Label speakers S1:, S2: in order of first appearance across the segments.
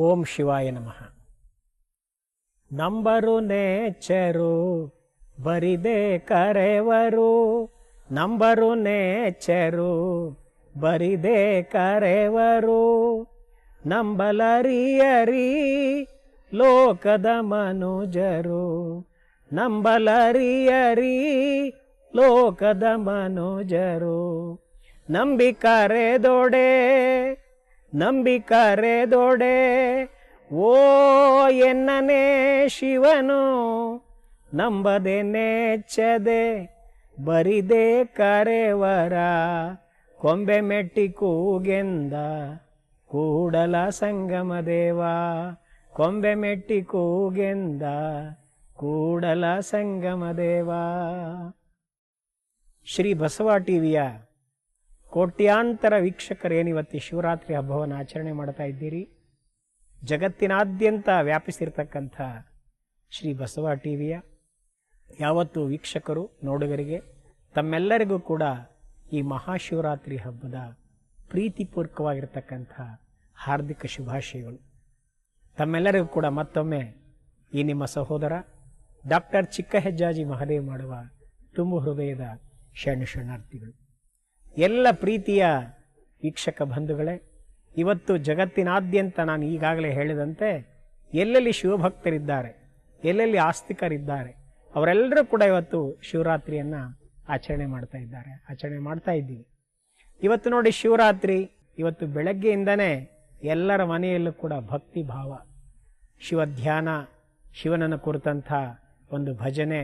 S1: ಓಂ ಶಿವಾಯ ನಮಃ. ನಂಬರು ನೇಚರು, ಬರಿದೆ ಕರೆವರು. ನಂಬರು ನೇಚರು, ಬರಿದೆ ಕರೆವರು. ನಂಬಲರಿಯರಿ, ಲೋಕದ ಮನುಜರು. ನಂಬಲರಿಯರಿ, ಲೋಕದ ಮನುಜರು. ನಂಬಿ ಕರೆದೊಡೆ ನಂಬಿ ಕರೆದೊಡೆ ಓ ಎನ್ನನೇ ಶಿವನು, ನಂಬದೆ ನೆಚ್ಚದೆ ಬರಿದೆ ಕರೆವರ, ಕೊಂಬೆ ಮೆಟ್ಟಿ ಕೂಗೆಂದ, ಕೂಡಲ ಸಂಗಮ ದೇವ, ಕೊಂಬೆ ಮೆಟ್ಟಿ ಕೂಗೆಂದ, ಕೂಡಲ ಸಂಗಮ ದೇವ. ಶ್ರೀ ಬಸವ ಟಿವಿಯ ಕೋಟ್ಯಾಂತರ ವೀಕ್ಷಕರೇನಿವತ್ತು ಶಿವರಾತ್ರಿ ಹಬ್ಬವನ್ನು ಆಚರಣೆ ಮಾಡ್ತಾ ಇದ್ದೀರಿ? ಜಗತ್ತಿನಾದ್ಯಂತ ವ್ಯಾಪಿಸಿರ್ತಕ್ಕಂಥ ಶ್ರೀ ಬಸವ ಟಿವಿಯ ಯಾವತ್ತು ವೀಕ್ಷಕರು, ನೋಡುಗರಿಗೆ, ತಮ್ಮೆಲ್ಲರಿಗೂ ಕೂಡ ಈ ಮಹಾಶಿವರಾತ್ರಿ ಹಬ್ಬದ ಪ್ರೀತಿಪೂರ್ವಕವಾಗಿರ್ತಕ್ಕಂಥ ಹಾರ್ದಿಕ ಶುಭಾಶಯಗಳು. ತಮ್ಮೆಲ್ಲರಿಗೂ ಕೂಡ ಮತ್ತೊಮ್ಮೆ ಈ ನಿಮ್ಮ ಸಹೋದರ ಡಾಕ್ಟರ್ ಚಿಕ್ಕ ಹೆಜ್ಜಾಜಿ ಮಹದೇವ್ ಮಾಡುವ ತುಂಬು ಹೃದಯದ ಶರಣ ಶರಣಾರ್ಥಿಗಳು. ಎಲ್ಲ ಪ್ರೀತಿಯ ವೀಕ್ಷಕ ಬಂಧುಗಳೇ, ಇವತ್ತು ಜಗತ್ತಿನಾದ್ಯಂತ ನಾನು ಈಗಾಗಲೇ ಹೇಳಿದಂತೆ ಎಲ್ಲೆಲ್ಲಿ ಶಿವಭಕ್ತರಿದ್ದಾರೆ, ಎಲ್ಲೆಲ್ಲಿ ಆಸ್ತಿಕರಿದ್ದಾರೆ, ಅವರೆಲ್ಲರೂ ಕೂಡ ಇವತ್ತು ಶಿವರಾತ್ರಿಯನ್ನು ಆಚರಣೆ ಮಾಡ್ತಾ ಇದ್ದಾರೆ, ಆಚರಣೆ ಮಾಡ್ತಾ ಇದ್ದೀವಿ. ಇವತ್ತು ನೋಡಿ ಶಿವರಾತ್ರಿ, ಇವತ್ತು ಬೆಳಗ್ಗೆಯಿಂದನೇ ಎಲ್ಲರ ಮನೆಯಲ್ಲೂ ಕೂಡ ಭಕ್ತಿ ಭಾವ ಶಿವ ಧ್ಯಾನ ಶಿವನನ್ನು ಕುರಿತಂಥ ಒಂದು ಭಜನೆ,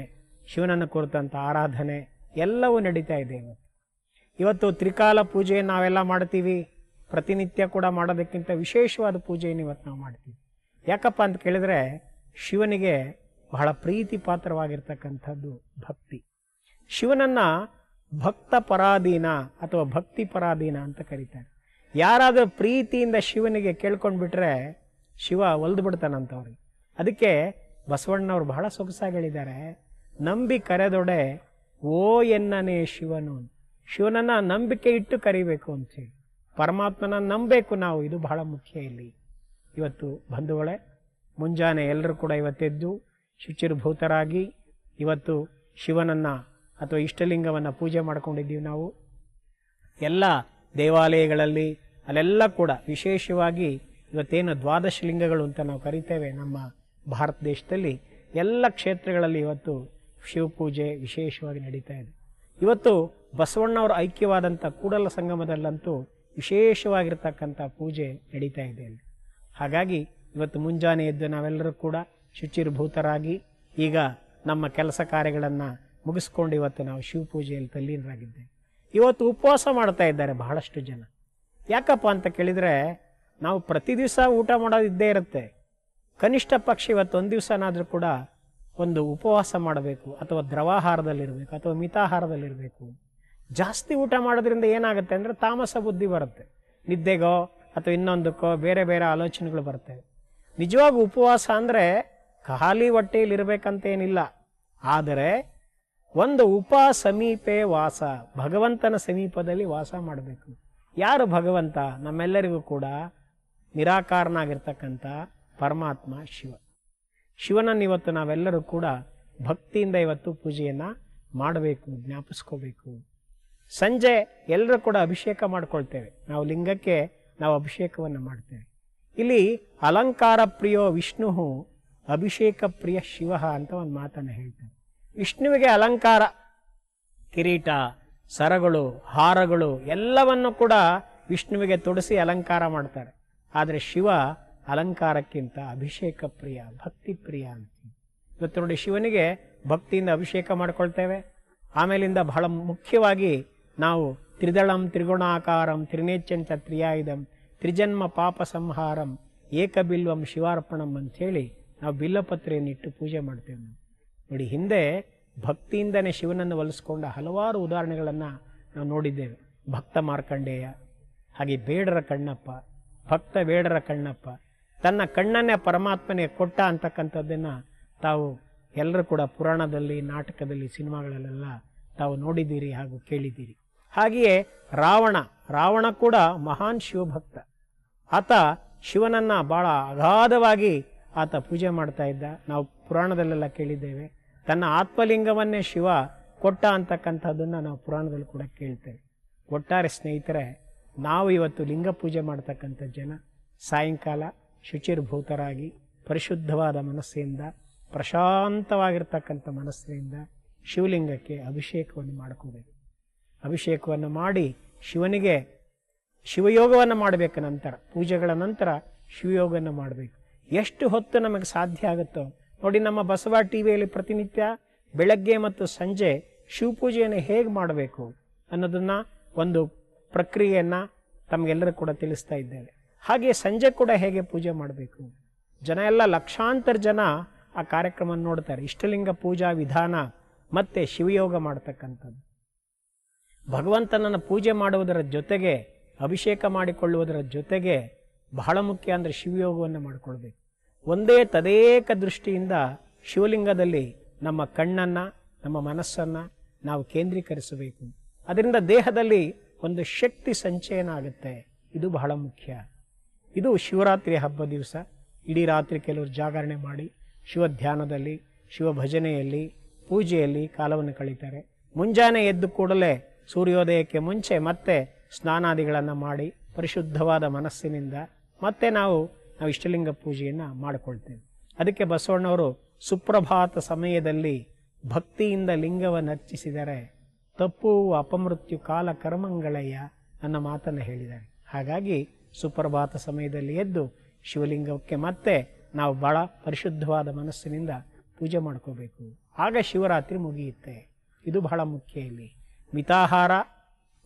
S1: ಶಿವನನ್ನು ಕುರಿತಂಥ ಆರಾಧನೆ ಎಲ್ಲವೂ ನಡೀತಾ ಇದೆ ಇವತ್ತು. ಇವತ್ತು ತ್ರಿಕಾಲ ಪೂಜೆ ನಾವೆಲ್ಲ ಮಾಡ್ತೀವಿ. ಪ್ರತಿನಿತ್ಯ ಕೂಡ ಮಾಡೋದಕ್ಕಿಂತ ವಿಶೇಷವಾದ ಪೂಜೆಯನ್ನು ಇವತ್ತು ನಾವು ಮಾಡ್ತೀವಿ. ಯಾಕಪ್ಪ ಅಂತ ಕೇಳಿದ್ರೆ ಶಿವನಿಗೆ ಬಹಳ ಪ್ರೀತಿ ಪಾತ್ರವಾಗಿರ್ತಕ್ಕಂಥದ್ದು ಭಕ್ತಿ. ಶಿವನನ್ನ ಭಕ್ತ ಪರಾಧೀನ ಅಥವಾ ಭಕ್ತಿ ಪರಾಧೀನ ಅಂತ ಕರೀತಾರೆ. ಯಾರಾದರೂ ಪ್ರೀತಿಯಿಂದ ಶಿವನಿಗೆ ಕೇಳ್ಕೊಂಡ್ಬಿಟ್ರೆ ಶಿವ ಒಲ್ದು ಬಿಡ್ತಾನಂತವ್ರಿಗೆ. ಅದಕ್ಕೆ ಬಸವಣ್ಣವ್ರು ಬಹಳ ಸೊಗಸಾಗಿ ಹೇಳಿದ್ದಾರೆ ನಂಬಿ ಕರೆದೊಡೆ, ಓ ಎನ್ನನೇ ಶಿವನು ಶಿವನನ್ನ ನಂಬಿಕೆ ಇಟ್ಟು ಕರಿಬೇಕು ಅಂತೇಳಿ ಪರಮಾತ್ಮನ ನಂಬಬೇಕು ನಾವು, ಇದು ಬಹಳ ಮುಖ್ಯ ಇಲ್ಲಿ. ಇವತ್ತು ಬಂಧುಗಳೇ, ಮುಂಜಾನೆ ಎಲ್ಲರೂ ಕೂಡ ಇವತ್ತೆದ್ದು ಶುಚಿರ್ಭೂತರಾಗಿ ಇವತ್ತು ಶಿವನನ್ನ ಅಥವಾ ಇಷ್ಟಲಿಂಗವನ್ನು ಪೂಜೆ ಮಾಡ್ಕೊಂಡಿದ್ದೀವಿ ನಾವು. ಎಲ್ಲ ದೇವಾಲಯಗಳಲ್ಲಿ ಅಲ್ಲೆಲ್ಲ ಕೂಡ ವಿಶೇಷವಾಗಿ ಇವತ್ತೇನು ದ್ವಾದಶ ಲಿಂಗಗಳು ಅಂತ ನಾವು ಕರಿತೇವೆ ನಮ್ಮ ಭಾರತ ದೇಶದಲ್ಲಿ ಎಲ್ಲ ಕ್ಷೇತ್ರಗಳಲ್ಲಿ ಇವತ್ತು ಶಿವಪೂಜೆ ವಿಶೇಷವಾಗಿ ನಡೀತಾ ಇದೆ. ಇವತ್ತು ಬಸವಣ್ಣವರ ಐಕ್ಯವಾದಂಥ ಕೂಡಲ ಸಂಗಮದಲ್ಲಂತೂ ವಿಶೇಷವಾಗಿರ್ತಕ್ಕಂಥ ಪೂಜೆ ನಡೀತಾ ಇದೆ ಅಲ್ಲಿ. ಹಾಗಾಗಿ ಇವತ್ತು ಮುಂಜಾನೆ ಎದ್ದು ನಾವೆಲ್ಲರೂ ಕೂಡ ಶುಚಿರ್ಭೂತರಾಗಿ ಈಗ ನಮ್ಮ ಕೆಲಸ ಕಾರ್ಯಗಳನ್ನು ಮುಗಿಸ್ಕೊಂಡು ಇವತ್ತು ನಾವು ಶಿವಪೂಜೆಯಲ್ಲಿ ತಲ್ಲೀನರಾಗಿದ್ದೇವೆ. ಇವತ್ತು ಉಪವಾಸ ಮಾಡ್ತಾ ಇದ್ದಾರೆ ಬಹಳಷ್ಟು ಜನ. ಯಾಕಪ್ಪ ಅಂತ ಕೇಳಿದರೆ ನಾವು ಪ್ರತಿ ದಿವಸ ಊಟ ಮಾಡೋದು ಇದ್ದೇ ಇರುತ್ತೆ. ಕನಿಷ್ಠ ಪಕ್ಷ ಇವತ್ತು ಒಂದು ದಿವಸನಾದರೂ ಕೂಡ ಒಂದು ಉಪವಾಸ ಮಾಡಬೇಕು, ಅಥವಾ ದ್ರವಾಹಾರದಲ್ಲಿರಬೇಕು, ಅಥವಾ ಮಿತಾಹಾರದಲ್ಲಿರಬೇಕು. ಜಾಸ್ತಿ ಊಟ ಮಾಡೋದ್ರಿಂದ ಏನಾಗುತ್ತೆ ಅಂದರೆ ತಾಮಸ ಬುದ್ಧಿ ಬರುತ್ತೆ. ನಿದ್ದೆಗೋ, ಅಥವಾ ಇನ್ನೊಂದಕ್ಕೋ ಬೇರೆ ಬೇರೆ ಆಲೋಚನೆಗಳು ಬರ್ತವೆ ನಿಜವಾಗಿ ಉಪವಾಸ ಅಂದರೆ ಖಾಲಿ ಹೊಟ್ಟೆಯಲ್ಲಿ ಇರಬೇಕಂತೇನಿಲ್ಲ. ಆದರೆ ಒಂದು ಉಪ ಸಮೀಪೆ ವಾಸ, ಭಗವಂತನ ಸಮೀಪದಲ್ಲಿ ವಾಸ ಮಾಡಬೇಕು. ಯಾರು ಭಗವಂತ? ನಮ್ಮೆಲ್ಲರಿಗೂ ಕೂಡ ನಿರಾಕಾರನಾಗಿರ್ತಕ್ಕಂಥ ಪರಮಾತ್ಮ ಶಿವ. ಶಿವನನ್ನು ಇವತ್ತು ನಾವೆಲ್ಲರೂ ಕೂಡ ಭಕ್ತಿಯಿಂದ ಇವತ್ತು ಪೂಜೆಯನ್ನು ಮಾಡಬೇಕು, ಜ್ಞಾಪಿಸ್ಕೋಬೇಕು. ಸಂಜೆ ಎಲ್ಲರೂ ಕೂಡ ಅಭಿಷೇಕ ಮಾಡ್ಕೊಳ್ತೇವೆ. ನಾವು ಲಿಂಗಕ್ಕೆ ನಾವು ಅಭಿಷೇಕವನ್ನು ಮಾಡ್ತೇವೆ. ಇಲ್ಲಿ ಅಲಂಕಾರ ಪ್ರಿಯೋ ವಿಷ್ಣು ಅಭಿಷೇಕ ಪ್ರಿಯ ಶಿವ ಅಂತ ಒಂದು ಮಾತನ್ನು ಹೇಳ್ತಾರೆ ವಿಷ್ಣುವಿಗೆ ಅಲಂಕಾರ, ಕಿರೀಟ, ಸರಗಳು, ಹಾರಗಳು ಎಲ್ಲವನ್ನು ಕೂಡ ವಿಷ್ಣುವಿಗೆ ತೊಡಿಸಿ ಅಲಂಕಾರ ಮಾಡ್ತಾರೆ. ಆದರೆ ಶಿವ ಅಲಂಕಾರಕ್ಕಿಂತ ಅಭಿಷೇಕ ಪ್ರಿಯ, ಭಕ್ತಿ ಪ್ರಿಯ ಅಂತ ಇವತ್ತು ನೋಡಿ ಶಿವನಿಗೆ ಭಕ್ತಿಯಿಂದ ಅಭಿಷೇಕ ಮಾಡ್ಕೊಳ್ತೇವೆ. ಆಮೇಲಿಂದ ಬಹಳ ಮುಖ್ಯವಾಗಿ ನಾವು ತ್ರಿದಳಂ ತ್ರಿಗುಣಾಕಾರಂ ತ್ರಿನೇಚಂಚ ತ್ರಿಯಾಯುಧಂ ತ್ರಿಜನ್ಮ ಪಾಪ ಸಂಹಾರಂ ಏಕಬಿಲ್ವಂ ಶಿವಾರ್ಪಣಂ ಅಂಥೇಳಿ ನಾವು ಬಿಲ್ಲಪತ್ರೆಯನ್ನಿಟ್ಟು ಪೂಜೆ ಮಾಡ್ತೇವೆ ನೋಡಿ ಹಿಂದೆ ಭಕ್ತಿಯಿಂದನೇ ಶಿವನನ್ನು ಒಲಿಸ್ಕೊಂಡ ಹಲವಾರು ಉದಾಹರಣೆಗಳನ್ನು ನಾವು ನೋಡಿದ್ದೇವೆ. ಭಕ್ತ ಮಾರ್ಕಂಡೇಯ, ಹಾಗೆ ಬೇಡರ ಕಣ್ಣಪ್ಪ, ಭಕ್ತ ಬೇಡರ ಕಣ್ಣಪ್ಪ ತನ್ನ ಕಣ್ಣನ್ನೇ ಪರಮಾತ್ಮನೇ ಕೊಟ್ಟ ಅಂತಕ್ಕಂಥದ್ದನ್ನು ತಾವು ಎಲ್ಲರೂ ಕೂಡ ಪುರಾಣದಲ್ಲಿ, ನಾಟಕದಲ್ಲಿ, ಸಿನಿಮಾಗಳಲ್ಲೆಲ್ಲ ತಾವು ನೋಡಿದ್ದೀರಿ ಹಾಗೂ ಕೇಳಿದ್ದೀರಿ. ಹಾಗೆಯೇ ರಾವಣ ರಾವಣ ಕೂಡ ಮಹಾನ್ ಶಿವಭಕ್ತ. ಆತ ಶಿವನನ್ನು ಭಾಳ ಅಗಾಧವಾಗಿ ಆತ ಪೂಜೆ ಮಾಡ್ತಾ ಇದ್ದ. ನಾವು ಪುರಾಣದಲ್ಲೆಲ್ಲ ಕೇಳಿದ್ದೇವೆ. ತನ್ನ ಆತ್ಮಲಿಂಗವನ್ನೇ ಶಿವ ಕೊಟ್ಟ ಅಂತಕ್ಕಂಥದ್ದನ್ನು ನಾವು ಪುರಾಣದಲ್ಲಿ ಕೂಡ ಕೇಳ್ತೇವೆ. ಒಟ್ಟಾರೆ ಸ್ನೇಹಿತರೆ, ನಾವು ಇವತ್ತು ಲಿಂಗ ಪೂಜೆ ಮಾಡ್ತಕ್ಕಂಥ ಜನ, ಸಾಯಂಕಾಲ ಶುಚಿರ್ಭೂತರಾಗಿ ಪರಿಶುದ್ಧವಾದ ಮನಸ್ಸಿನಿಂದ, ಪ್ರಶಾಂತವಾಗಿರ್ತಕ್ಕಂಥ ಮನಸ್ಸಿನಿಂದ ಶಿವಲಿಂಗಕ್ಕೆ ಅಭಿಷೇಕವನ್ನು ಮಾಡ್ಕೋಬೇಕು. ಅಭಿಷೇಕವನ್ನು ಮಾಡಿ ಶಿವನಿಗೆ ಶಿವಯೋಗವನ್ನು ಮಾಡಬೇಕು ನಂತರ, ಪೂಜೆಗಳ ನಂತರ ಶಿವಯೋಗವನ್ನು ಮಾಡಬೇಕು. ಎಷ್ಟು ಹೊತ್ತು ನಮಗೆ ಸಾಧ್ಯ ಆಗುತ್ತೋ, ನೋಡಿ ನಮ್ಮ ಬಸವ ಟಿವಿಯಲ್ಲಿ ಪ್ರತಿನಿತ್ಯ ಬೆಳಗ್ಗೆ ಮತ್ತು ಸಂಜೆ ಶಿವಪೂಜೆಯನ್ನು ಹೇಗೆ ಮಾಡಬೇಕು ಅನ್ನೋದನ್ನು ಒಂದು ಪ್ರಕ್ರಿಯೆಯನ್ನು ತಮಗೆಲ್ಲರೂ ಕೂಡ ತಿಳಿಸ್ತಾ ಇದ್ದೇವೆ. ಹಾಗೆ ಸಂಜೆ ಕೂಡ ಹೇಗೆ ಪೂಜೆ ಮಾಡಬೇಕು? ಜನ ಎಲ್ಲ ಲಕ್ಷಾಂತರ ಜನ ಆ ಕಾರ್ಯಕ್ರಮ ನೋಡ್ತಾರೆ. ಇಷ್ಟಲಿಂಗ ಪೂಜಾ ವಿಧಾನ ಮತ್ತೆ ಶಿವಯೋಗ ಮಾಡ್ತಕ್ಕಂಥದ್ದು. ಭಗವಂತನನ್ನು ಪೂಜೆ ಮಾಡುವುದರ ಜೊತೆಗೆ, ಅಭಿಷೇಕ ಮಾಡಿಕೊಳ್ಳುವುದರ ಜೊತೆಗೆ ಬಹಳ ಮುಖ್ಯ ಅಂದರೆ ಶಿವಯೋಗವನ್ನು ಮಾಡಿಕೊಳ್ಬೇಕು. ಒಂದೇ ತದೇಕ ದೃಷ್ಟಿಯಿಂದ ಶಿವಲಿಂಗದಲ್ಲಿ ನಮ್ಮ ಕಣ್ಣನ್ನು, ನಮ್ಮ ಮನಸ್ಸನ್ನು ನಾವು ಕೇಂದ್ರೀಕರಿಸಬೇಕು. ಅದರಿಂದ ದೇಹದಲ್ಲಿ ಒಂದು ಶಕ್ತಿ ಸಂಚಯನ ಆಗುತ್ತೆ. ಇದು ಬಹಳ ಮುಖ್ಯ. ಇದು ಶಿವರಾತ್ರಿ ಹಬ್ಬ ದಿವಸ. ಇಡೀ ರಾತ್ರಿ ಕೆಲವರು ಜಾಗರಣೆ ಮಾಡಿ ಶಿವ ಧ್ಯಾನದಲ್ಲಿ, ಶಿವ ಭಜನೆಯಲ್ಲಿ, ಪೂಜೆಯಲ್ಲಿ ಕಾಲವನ್ನು ಕಳೀತಾರೆ. ಮುಂಜಾನೆ ಎದ್ದು ಕೂಡಲೇ ಸೂರ್ಯೋದಯಕ್ಕೆ ಮುಂಚೆ ಮತ್ತೆ ಸ್ನಾನಾದಿಗಳನ್ನು ಮಾಡಿ ಪರಿಶುದ್ಧವಾದ ಮನಸ್ಸಿನಿಂದ ಮತ್ತೆ ನಾವು ನಾವು ಇಷ್ಟಲಿಂಗ ಪೂಜೆಯನ್ನು ಮಾಡಿಕೊಳ್ತೇವೆ. ಅದಕ್ಕೆ ಬಸವಣ್ಣವರು ಸುಪ್ರಭಾತ ಸಮಯದಲ್ಲಿ ಭಕ್ತಿಯಿಂದ ಲಿಂಗವನ್ನು ಅರ್ಚಿಸಿದರೆ ತಪ್ಪು, ಅಪಮೃತ್ಯು ಕಾಲ ಕರ್ಮಂಗಳಯ್ಯ ಅನ್ನೋ ಮಾತನ್ನು ಹೇಳಿದ್ದಾರೆ. ಹಾಗಾಗಿ ಸುಪ್ರಭಾತ ಸಮಯದಲ್ಲಿ ಎದ್ದು ಶಿವಲಿಂಗಕ್ಕೆ ಮತ್ತೆ ನಾವು ಬಹಳ ಪರಿಶುದ್ಧವಾದ ಮನಸ್ಸಿನಿಂದ ಪೂಜೆ ಮಾಡ್ಕೋಬೇಕು. ಆಗ ಶಿವರಾತ್ರಿ ಮುಗಿಯುತ್ತೆ. ಇದು ಬಹಳ ಮುಖ್ಯ ಇಲ್ಲಿ. ಮಿತಾಹಾರ,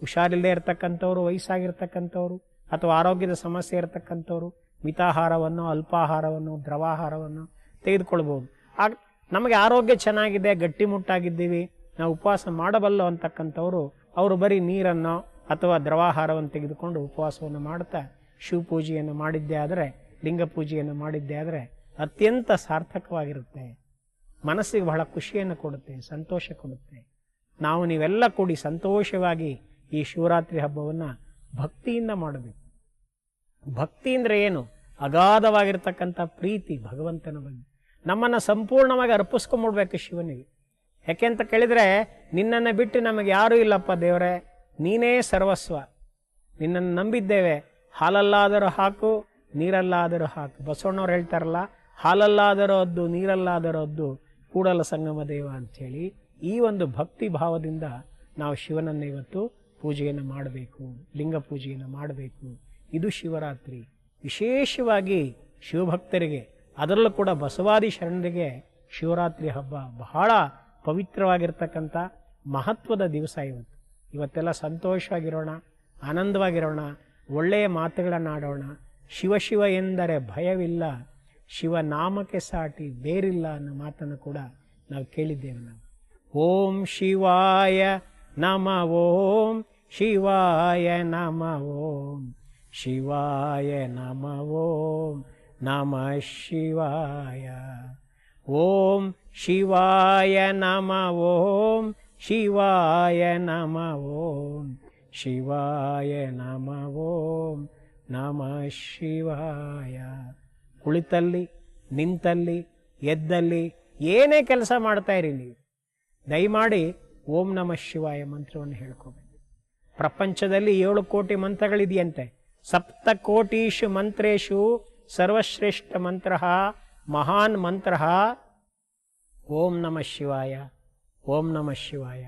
S1: ಹುಷಾರಿಲ್ಲದೆ ಇರತಕ್ಕಂಥವ್ರು, ವಯಸ್ಸಾಗಿರ್ತಕ್ಕಂಥವ್ರು, ಅಥವಾ ಆರೋಗ್ಯದ ಸಮಸ್ಯೆ ಇರತಕ್ಕಂಥವ್ರು, ಮಿತಾಹಾರವನ್ನು, ಅಲ್ಪಾಹಾರವನ್ನು, ದ್ರವಾಹಾರವನ್ನು ತೆಗೆದುಕೊಳ್ಬೋದು. ಆಗ ನಮಗೆ ಆರೋಗ್ಯ ಚೆನ್ನಾಗಿದೆ, ಗಟ್ಟಿಮುಟ್ಟಾಗಿದ್ದೀವಿ, ನಾವು ಉಪವಾಸ ಮಾಡಬಲ್ಲೋ ಅಂತಕ್ಕಂಥವ್ರು, ಅವರು ಬರೀ ನೀರನ್ನು ಅಥವಾ ದ್ರವಾಹಾರವನ್ನು ತೆಗೆದುಕೊಂಡು ಉಪವಾಸವನ್ನು ಮಾಡ್ತಾ ಶಿವ ಪೂಜೆಯನ್ನು ಮಾಡಿದ್ದೇ ಆದರೆ ಲಿಂಗ ಪೂಜೆಯನ್ನು ಮಾಡಿದ್ದೇ ಆದರೆ ಅತ್ಯಂತ ಸಾರ್ಥಕವಾಗಿರುತ್ತೆ. ಮನಸ್ಸಿಗೆ ಬಹಳ ಖುಷಿಯನ್ನು ಕೊಡುತ್ತೆ, ಸಂತೋಷ ಕೊಡುತ್ತೆ. ನಾವು ನೀವೆಲ್ಲ ಕೂಡಿ ಸಂತೋಷವಾಗಿ ಈ ಶಿವರಾತ್ರಿ ಹಬ್ಬವನ್ನು ಭಕ್ತಿಯಿಂದ ಮಾಡಬೇಕು. ಭಕ್ತಿ ಅಂದರೆ ಏನು? ಅಗಾಧವಾಗಿರ್ತಕ್ಕಂಥ ಪ್ರೀತಿ, ಭಗವಂತನ ಬಗ್ಗೆ. ನಮ್ಮನ್ನು ಸಂಪೂರ್ಣವಾಗಿ ಅರ್ಪಿಸ್ಕೊಂಬಿಡ್ಬೇಕು ಶಿವನಿಗೆ. ಯಾಕೆ ಅಂತ ಕೇಳಿದರೆ, ನಿನ್ನನ್ನು ಬಿಟ್ಟು ನಮಗೆ ಯಾರೂ ಇಲ್ಲಪ್ಪ ದೇವರೇ, ನೀನೇ ಸರ್ವಸ್ವ. ನಿನ್ನನ್ನು ನಂಬಿದ್ದೇವೆ ಹಾಲಲ್ಲಾದರೂ ಹಾಕು, ನೀರಲ್ಲಾದರೂ ಹಾಕು. ಬಸವಣ್ಣವ್ರು ಹೇಳ್ತಾರಲ್ಲ, ಹಾಲಲ್ಲಾದರೂ ಅದ್ದು ನೀರಲ್ಲಾದರೂ ಅದ್ದು ಕೂಡಲ ಸಂಗಮ ದೇವ ಅಂಥೇಳಿ ಈ ಒಂದು ಭಕ್ತಿ ಭಾವದಿಂದ ನಾವು ಶಿವನನ್ನು ಇವತ್ತು ಪೂಜೆಯನ್ನು ಮಾಡಬೇಕು, ಲಿಂಗ ಪೂಜೆಯನ್ನು ಮಾಡಬೇಕು. ಇದು ಶಿವರಾತ್ರಿ. ವಿಶೇಷವಾಗಿ ಶಿವಭಕ್ತರಿಗೆ, ಅದರಲ್ಲೂ ಕೂಡ ಬಸವಾದಿ ಶರಣರಿಗೆ ಶಿವರಾತ್ರಿ ಹಬ್ಬ ಬಹಳ ಪವಿತ್ರವಾಗಿರ್ತಕ್ಕಂಥ ಮಹತ್ವದ ದಿವಸ ಇವತ್ತು. ಇವತ್ತೆಲ್ಲ ಸಂತೋಷವಾಗಿರೋಣ, ಆನಂದವಾಗಿರೋಣ. ಒಳ್ಳೆಯ ಮಾತುಗಳನ್ನು ಆಡೋಣ ಶಿವ ಶಿವ ಎಂದರೆ ಭಯವಿಲ್ಲ, ಶಿವನಾಮಕ್ಕೆ ಸಾಟಿ ಬೇರಿಲ್ಲ ಅನ್ನೋ ಮಾತನ್ನು ಕೂಡ ನಾವು ಕೇಳಿದ್ದೇವೆ ನಾವು. ಓಂ ಶಿವಾಯ ನಮ, ಓಂ ಶಿವಾಯ ನಮ, ಓಂ ಶಿವಾಯ ನಮ, ಓಂ ನಮ ಶಿವಾಯ. ಓಂ ಶಿವಾಯ ನಮ, ಓಂ ಶಿವಾಯ ನಮ, ಓಂ ಶಿವಾಯ ನಮ, ಓಂ ನಮ ಶಿವಾಯ. ಕುಳಿತಲ್ಲಿ, ನಿಂತಲ್ಲಿ, ಎದ್ದಲ್ಲಿ ಏನೇ ಕೆಲಸ ಮಾಡ್ತಾ ಇರಿ ನೀವು. ದಯಮಾಡಿ ಓಂ ನಮ ಶಿವಾಯ ಮಂತ್ರವನ್ನು ಹೇಳ್ಕೋಬೇಕು. ಪ್ರಪಂಚದಲ್ಲಿ ಏಳು ಕೋಟಿ ಮಂತ್ರಗಳಿದೆಯಂತೆ. ಸಪ್ತ ಕೋಟೀಶು ಮಂತ್ರೇಶು ಸರ್ವಶ್ರೇಷ್ಠ ಮಂತ್ರ, ಮಹಾನ್ ಮಂತ್ರ, ಓಂ ನಮ ಶಿವಾಯ, ಓಂ ನಮ ಶಿವಾಯ,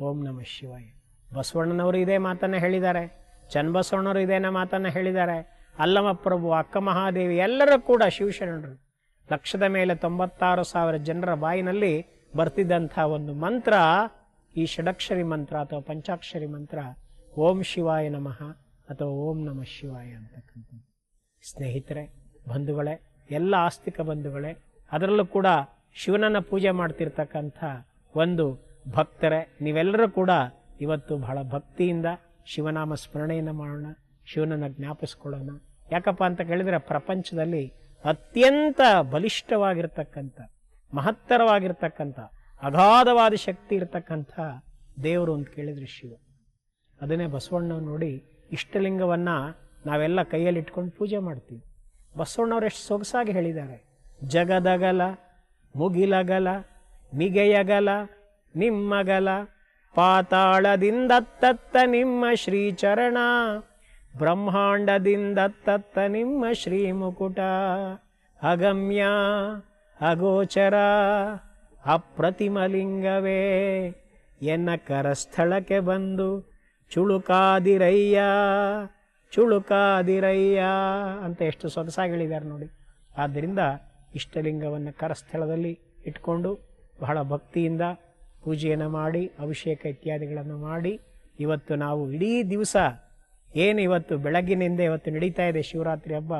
S1: ಓಂ ನಮ ಶಿವಾಯ. ಬಸವಣ್ಣನವರು ಇದೇ ಮಾತನ್ನು ಹೇಳಿದ್ದಾರೆ. ಚನ್ನಬಸವಣ್ಣವರು ಇದೇನ ಮಾತನ್ನು ಹೇಳಿದ್ದಾರೆ. ಅಲ್ಲಮಪ್ರಭು ಅಕ್ಕ ಮಹಾದೇವಿ ಎಲ್ಲರೂ ಕೂಡ ಶಿವಶರಣರು. ಲಕ್ಷದ ಮೇಲೆ ತೊಂಬತ್ತಾರು ಸಾವಿರ ಜನರ ಬಾಯಿನಲ್ಲಿ ಬರ್ತಿದ್ದಂಥ ಒಂದು ಮಂತ್ರ, ಈ ಷಡಕ್ಷರಿ ಮಂತ್ರ ಅಥವಾ ಪಂಚಾಕ್ಷರಿ ಮಂತ್ರ, ಓಂ ಶಿವಾಯ ನಮಃ ಅಥವಾ ಓಂ ನಮ ಶಿವಾಯ ಅಂತಕ್ಕಂಥದ್ದು. ಸ್ನೇಹಿತರೆ, ಬಂಧುಗಳೇ, ಎಲ್ಲ ಆಸ್ತಿಕ ಬಂಧುಗಳೇ, ಅದರಲ್ಲೂ ಕೂಡ ಶಿವನನ್ನು ಪೂಜೆ ಮಾಡ್ತಿರ್ತಕ್ಕಂಥ ಒಂದು ಭಕ್ತರೇ, ನೀವೆಲ್ಲರೂ ಕೂಡ ಇವತ್ತು ಬಹಳ ಭಕ್ತಿಯಿಂದ ಶಿವನಾಮ ಸ್ಮರಣೆಯನ್ನು ಮಾಡೋಣ, ಶಿವನನ್ನು ಜ್ಞಾಪಿಸ್ಕೊಳ್ಳೋಣ. ಯಾಕಪ್ಪ ಅಂತ ಕೇಳಿದ್ರೆ ಪ್ರಪಂಚದಲ್ಲಿ ಅತ್ಯಂತ ಬಲಿಷ್ಠವಾಗಿರ್ತಕ್ಕಂಥ, ಮಹತ್ತರವಾಗಿರ್ತಕ್ಕಂಥ, ಅಗಾಧವಾದ ಶಕ್ತಿ ಇರತಕ್ಕಂಥ ದೇವರು ಅಂತ ಕೇಳಿದರೆ ಶಿವ. ಅದನ್ನೇ ಬಸವಣ್ಣ ನೋಡಿ ಇಷ್ಟಲಿಂಗವನ್ನ ನಾವೆಲ್ಲ ಕೈಯಲ್ಲಿ ಇಟ್ಕೊಂಡು ಪೂಜೆ ಮಾಡ್ತೀವಿ. ಬಸವಣ್ಣವ್ರು ಎಷ್ಟು ಸೊಗಸಾಗಿ ಹೇಳಿದ್ದಾರೆ. ಜಗದಗಲ, ಮುಗಿಲಗಲ ಮಿಗೆಯಗಲ ನಿಮ್ಮಗಲ ಪಾತಾಳದಿಂದತ್ತತ್ತ ನಿಮ್ಮ ಶ್ರೀಚರಣ, ಬ್ರಹ್ಮಾಂಡದಿಂದತ್ತತ್ತ ನಿಮ್ಮ ಶ್ರೀ ಮುಕುಟ ಅಗಮ್ಯ, ಅಗೋಚರ, ಅಪ್ರತಿಮಲಿಂಗವೇ, ಎನ್ನ ಕರಸ್ಥಳಕ್ಕೆ ಬಂದು ಚುಳುಕಾದಿರಯ್ಯ ಚುಳುಕಾದಿರಯ್ಯ ಅಂತ ಎಷ್ಟು ಸೊಗಸಾಗಿ ಹೇಳಿದ್ದಾರೆ ನೋಡಿ. ಆದ್ದರಿಂದ ಇಷ್ಟಲಿಂಗವನ್ನು ಕರಸ್ಥಳದಲ್ಲಿ ಇಟ್ಕೊಂಡು ಬಹಳ ಭಕ್ತಿಯಿಂದ ಪೂಜೆಯನ್ನು ಮಾಡಿ, ಅಭಿಷೇಕ ಇತ್ಯಾದಿಗಳನ್ನು ಮಾಡಿ, ಇವತ್ತು ನಾವು ಇಡೀ ದಿವಸ ಏನು ಇವತ್ತು ಬೆಳಗಿನಿಂದ ಇವತ್ತು ನಡೀತಾ ಇದೆ ಶಿವರಾತ್ರಿ ಹಬ್ಬ,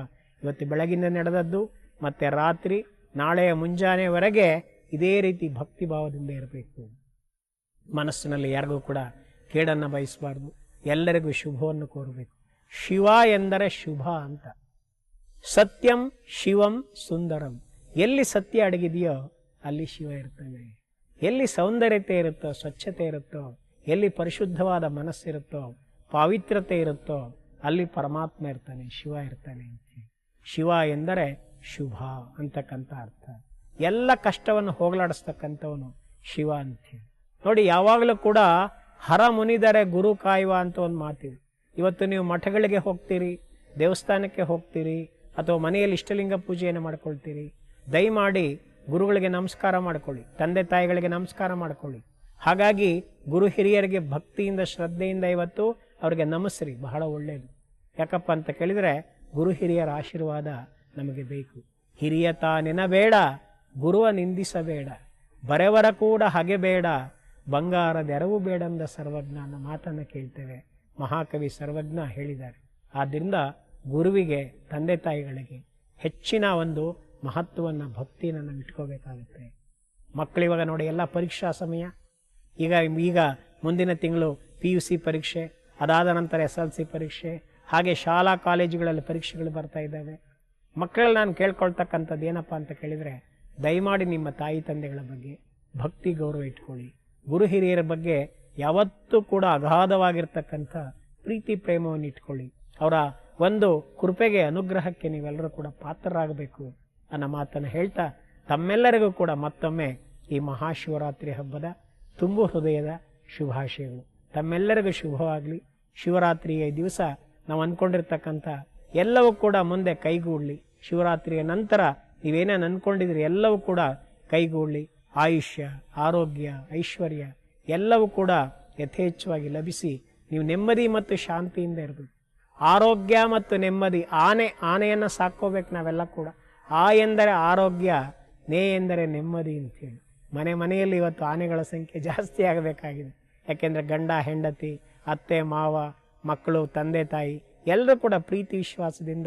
S1: ಇವತ್ತು ಬೆಳಗಿಂದ ನಡೆದದ್ದು, ಮತ್ತು ರಾತ್ರಿ, ನಾಳೆಯ ಮುಂಜಾನೆವರೆಗೆ ಇದೇ ರೀತಿ ಭಕ್ತಿ ಭಾವದಿಂದ ಇರಬೇಕು. ಮನಸ್ಸಿನಲ್ಲಿ ಯಾರಿಗೂ ಕೂಡ ಕೇಡನ್ನು ಬಯಸಬಾರ್ದು. ಎಲ್ಲರಿಗೂ ಶುಭವನ್ನು ಕೋರಬೇಕು. ಶಿವ ಎಂದರೆ ಶುಭ ಅಂತ. ಸತ್ಯಂ ಶಿವಂ ಸುಂದರಂ. ಎಲ್ಲಿ ಸತ್ಯ ಅಡಗಿದೆಯೋ ಅಲ್ಲಿ ಶಿವ ಇರ್ತಾನೆ ಎಲ್ಲಿ ಸೌಂದರ್ಯತೆ ಇರುತ್ತೋ, ಸ್ವಚ್ಛತೆ ಇರುತ್ತೋ, ಎಲ್ಲಿ ಪರಿಶುದ್ಧವಾದ ಮನಸ್ಸಿರುತ್ತೋ, ಪಾವಿತ್ರ್ಯತೆ ಇರುತ್ತೋ, ಅಲ್ಲಿ ಪರಮಾತ್ಮ ಇರ್ತಾನೆ, ಶಿವ ಇರ್ತಾನೆ ಅಂತ ಶಿವ ಎಂದರೆ ಶುಭ ಅಂತಕ್ಕಂಥ ಅರ್ಥ. ಎಲ್ಲ ಕಷ್ಟವನ್ನು ಹೋಗಲಾಡಿಸ್ತಕ್ಕಂಥವನು ಶಿವ ಅಂತೇಳಿ ನೋಡಿ, ಯಾವಾಗಲೂ ಕೂಡ ಹರ ಮುನಿದರೆ ಗುರು ಕಾಯುವ ಅಂತ ಒಂದು ಮಾತಿದೆ. ಇವತ್ತು ನೀವು ಮಠಗಳಿಗೆ ಹೋಗ್ತೀರಿ, ದೇವಸ್ಥಾನಕ್ಕೆ ಹೋಗ್ತೀರಿ, ಅಥವಾ ಮನೆಯಲ್ಲಿ ಇಷ್ಟಲಿಂಗ ಪೂಜೆಯನ್ನು ಮಾಡ್ಕೊಳ್ತೀರಿ, ದಯಮಾಡಿ ಗುರುಗಳಿಗೆ ನಮಸ್ಕಾರ ಮಾಡಿಕೊಳ್ಳಿ. ತಂದೆ ತಾಯಿಗಳಿಗೆ ನಮಸ್ಕಾರ ಮಾಡಿಕೊಳ್ಳಿ. ಹಾಗಾಗಿ ಗುರು ಹಿರಿಯರಿಗೆ ಭಕ್ತಿಯಿಂದ, ಶ್ರದ್ಧೆಯಿಂದ ಇವತ್ತು ಅವರಿಗೆ ನಮಸ್ರಿ. ಬಹಳ ಒಳ್ಳೆಯದು ಯಾಕಪ್ಪ ಅಂತ ಕೇಳಿದರೆ ಗುರು ಹಿರಿಯರ ಆಶೀರ್ವಾದ ನಮಗೆ ಬೇಕು. ಹಿರಿಯ ತಾನೆನಬೇಡ ಗುರುವ ನಿಂದಿಸಬೇಡ. ಬರೆವರ ಕೂಡ ಹಗೆ ಬೇಡ. ಬಂಗಾರದೆರವು ಬೇಡಂದ ಸರ್ವಜ್ಞ ಮಾತನ್ನು ಕೇಳ್ತೇವೆ. ಮಹಾಕವಿ ಸರ್ವಜ್ಞ ಹೇಳಿದ್ದಾರೆ. ಆದ್ದರಿಂದ ಗುರುವಿಗೆ, ತಂದೆ ತಾಯಿಗಳಿಗೆ ಹೆಚ್ಚಿನ ಒಂದು ಮಹತ್ವವನ್ನು, ಭಕ್ತಿಯನ್ನು ನಾವು ಇಟ್ಕೋಬೇಕಾಗುತ್ತೆ. ಮಕ್ಕಳಿವಾಗ ನೋಡಿ ಎಲ್ಲ ಪರೀಕ್ಷಾ ಸಮಯ. ಈಗ ಈಗ ಮುಂದಿನ ತಿಂಗಳು ಪಿ ಯು ಸಿ ಪರೀಕ್ಷೆ, ಅದಾದ ನಂತರ ಎಸ್ ಎಲ್ ಸಿ ಪರೀಕ್ಷೆ, ಹಾಗೆ ಶಾಲಾ ಕಾಲೇಜುಗಳಲ್ಲಿ ಪರೀಕ್ಷೆಗಳು ಬರ್ತಾ ಇದ್ದಾವೆ. ಮಕ್ಕಳಲ್ಲಿ ನಾನು ಕೇಳ್ಕೊಳ್ತಕ್ಕಂಥದ್ದು ಏನಪ್ಪ ಅಂತ ಕೇಳಿದರೆ, ದಯಮಾಡಿ ನಿಮ್ಮ ತಾಯಿ ತಂದೆಗಳ ಬಗ್ಗೆ ಭಕ್ತಿ ಗೌರವ ಇಟ್ಕೊಳ್ಳಿ. ಗುರು ಹಿರಿಯರ ಬಗ್ಗೆ ಯಾವತ್ತೂ ಕೂಡ ಅಗಾಧವಾಗಿರ್ತಕ್ಕಂಥ ಪ್ರೀತಿ ಪ್ರೇಮವನ್ನು ಇಟ್ಕೊಳ್ಳಿ. ಅವರ ಒಂದು ಕೃಪೆಗೆ, ಅನುಗ್ರಹಕ್ಕೆ ನೀವೆಲ್ಲರೂ ಕೂಡ ಪಾತ್ರರಾಗಬೇಕು. ಅನ್ನೋ ಮಾತನ್ನು ಹೇಳ್ತಾ ತಮ್ಮೆಲ್ಲರಿಗೂ ಕೂಡ ಮತ್ತೊಮ್ಮೆ ಈ ಮಹಾಶಿವರಾತ್ರಿ ಹಬ್ಬದ ತುಂಬು ಹೃದಯದ ಶುಭಾಶಯಗಳು. ತಮ್ಮೆಲ್ಲರಿಗೂ ಶುಭವಾಗಲಿ. ಶಿವರಾತ್ರಿಯ ದಿವಸ ನಾವು ಅಂದ್ಕೊಂಡಿರ್ತಕ್ಕಂಥ ಎಲ್ಲವೂ ಕೂಡ ಮುಂದೆ ಕೈಗೂಡಲಿ. ಶಿವರಾತ್ರಿಯ ನಂತರ ನೀವೇನೇನು ಅಂದ್ಕೊಂಡಿದ್ರಿ ಎಲ್ಲವೂ ಕೂಡ ಕೈಗೂಡಲಿ. ಆಯುಷ್ಯ, ಆರೋಗ್ಯ, ಐಶ್ವರ್ಯ ಎಲ್ಲವೂ ಕೂಡ ಯಥೇಚ್ಛವಾಗಿ ಲಭಿಸಿ ನೀವು ನೆಮ್ಮದಿ ಮತ್ತು ಶಾಂತಿಯಿಂದ ಇರಬೇಕು. ಆರೋಗ್ಯ ಮತ್ತು ನೆಮ್ಮದಿ ಆನೆ, ಆನೆಯನ್ನು ಸಾಕೋಬೇಕು ನಾವೆಲ್ಲ ಕೂಡ. ಆ ಎಂದರೆ ಆರೋಗ್ಯ, ನೇ ಎಂದರೆ ನೆಮ್ಮದಿ ಅಂತೇಳಿ. ಮನೆ ಮನೆಯಲ್ಲಿ ಇವತ್ತು ಆನೆಗಳ ಸಂಖ್ಯೆ ಜಾಸ್ತಿ ಆಗಬೇಕಾಗಿದೆ. ಯಾಕೆಂದರೆ ಗಂಡ, ಹೆಂಡತಿ, ಅತ್ತೆ, ಮಾವ, ಮಕ್ಕಳು, ತಂದೆ, ತಾಯಿ ಎಲ್ಲರೂ ಕೂಡ ಪ್ರೀತಿ ವಿಶ್ವಾಸದಿಂದ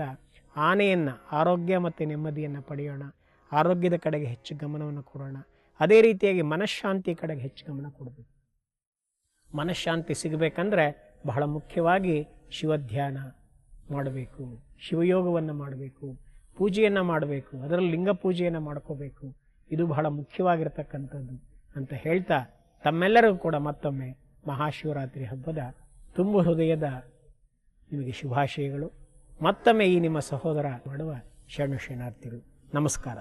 S1: ಆನೆಯನ್ನು, ಆರೋಗ್ಯ ಮತ್ತು ನೆಮ್ಮದಿಯನ್ನು ಪಡೆಯೋಣ. ಆರೋಗ್ಯದ ಕಡೆಗೆ ಹೆಚ್ಚು ಗಮನವನ್ನು ಕೊಡೋಣ. ಅದೇ ರೀತಿಯಾಗಿ ಮನಃಶಾಂತಿ ಕಡೆಗೆ ಹೆಚ್ಚು ಗಮನ ಕೊಡಬೇಕು. ಮನಃಶಾಂತಿ ಸಿಗಬೇಕಂದ್ರೆ ಬಹಳ ಮುಖ್ಯವಾಗಿ ಶಿವಧ್ಯಾನ ಮಾಡಬೇಕು, ಶಿವಯೋಗವನ್ನು ಮಾಡಬೇಕು. ಪೂಜೆಯನ್ನು ಮಾಡಬೇಕು, ಅದರಲ್ಲಿ ಲಿಂಗ ಪೂಜೆಯನ್ನು ಮಾಡ್ಕೋಬೇಕು. ಇದು ಬಹಳ ಮುಖ್ಯವಾಗಿರ್ತಕ್ಕಂಥದ್ದು ಅಂತ ಹೇಳ್ತಾ ತಮ್ಮೆಲ್ಲರಿಗೂ ಕೂಡ ಮತ್ತೊಮ್ಮೆ ಮಹಾಶಿವರಾತ್ರಿ ಹಬ್ಬದ ತುಂಬು ಹೃದಯದ ನಿಮಗೆ ಶುಭಾಶಯಗಳು. ಮತ್ತೊಮ್ಮೆ ಈ ನಿಮ್ಮ ಸಹೋದರ ಮಾಡುವ ಶರಣು ಶರಣಾರ್ಥಿಗಳು ನಮಸ್ಕಾರ.